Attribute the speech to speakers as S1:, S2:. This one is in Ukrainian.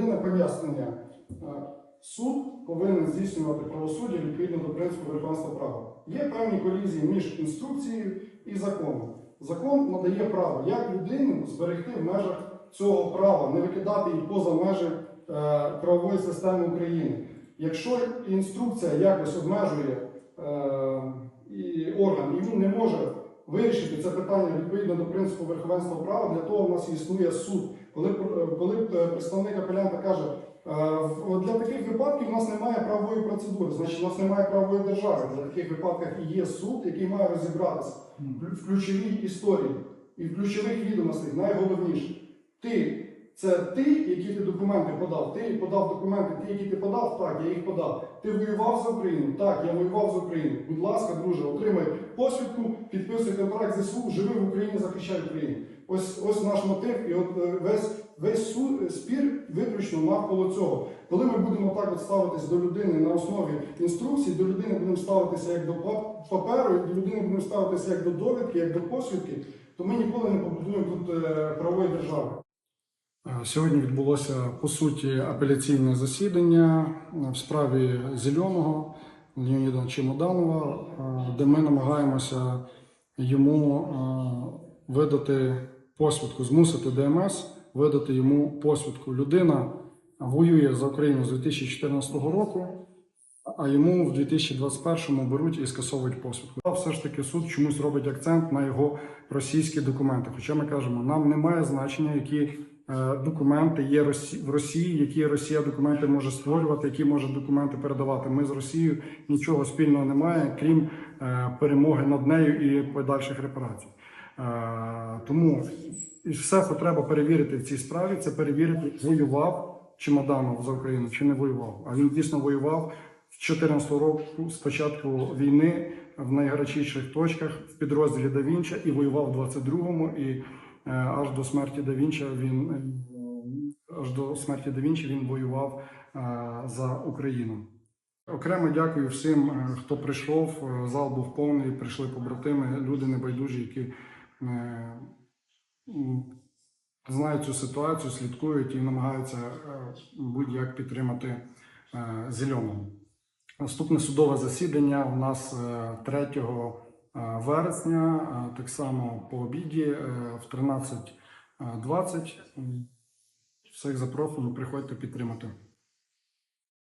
S1: єдине пояснення. Е, Суд повинен здійснювати правосуддя відповідно до принципу верховенства права. Є певні колізії між інструкцією і законом. Закон надає право, як людину зберегти в межах цього права, не викидати її поза межі е, правової системи України. Якщо інструкція якось обмежує е, орган, і він не може вирішити це питання відповідно до принципу верховенства права, для того в нас існує суд. Коли, е, коли е, представник апелянта каже, е, для таких випадків у нас немає правової процедури, значить у нас немає правової держави. Для таких випадках і є суд, який має розібратися в ключовій історії і в ключових відомостях, найголовніше. Ти це ти, які ти документи подав. Ти подав документи, ті, які ти подав, так, я їх подав. Ти воював за Україну? Так, я воював за Україну. Будь ласка, друже, отримай посвідку, підписуй контракт ЗСУ, живи в Україні, захищай Україну. Ось ось наш мотив, і от е, весь весь спір виключно навколо цього. Коли ми будемо так от ставитись до людини на основі інструкцій, до людини будемо ставитися як до паперу, до людини будемо ставитися як до довідки, як до посвідки, то ми ніколи не побудуємо тут е, правової держави.
S2: Сьогодні відбулося по суті апеляційне засідання е, в справі Зеленого Леоніда Чемоданова, е, де ми намагаємося йому е, видати посвідку, змусити ДМС видати йому посвідку. Людина воює за Україну з 2014 року, а йому в 2021-му беруть і скасовують посвідку. А все ж таки суд чомусь робить акцент на його російські документи. Хоча ми кажемо, нам немає значення, які документи є в Росії, які Росія документи може створювати, які може документи передавати. Ми з Росією нічого спільного немає, крім е, перемоги над нею і подальших репарацій. Е, Тому все, що треба перевірити в цій справі, це перевірити, воював Чемоданов за Україну чи не воював. А він дійсно воював з 14 року, з початку війни в найгарячіших точках в підрозділі Да Вінча і воював в 22-му, і е, аж до смерті Да Вінча він е, аж до смерті Да Вінчі він воював е, за Україну. Окремо дякую всім, е, хто прийшов. Е, Зал був повний, прийшли побратими, люди небайдужі, які е, знають цю ситуацію, слідкують і намагаються е, будь-як підтримати е, зеленого. Наступне судове засідання у нас е, 3 е, вересня, е, так само по обіді е, в 13.20. Всіх запрошую, приходьте підтримати.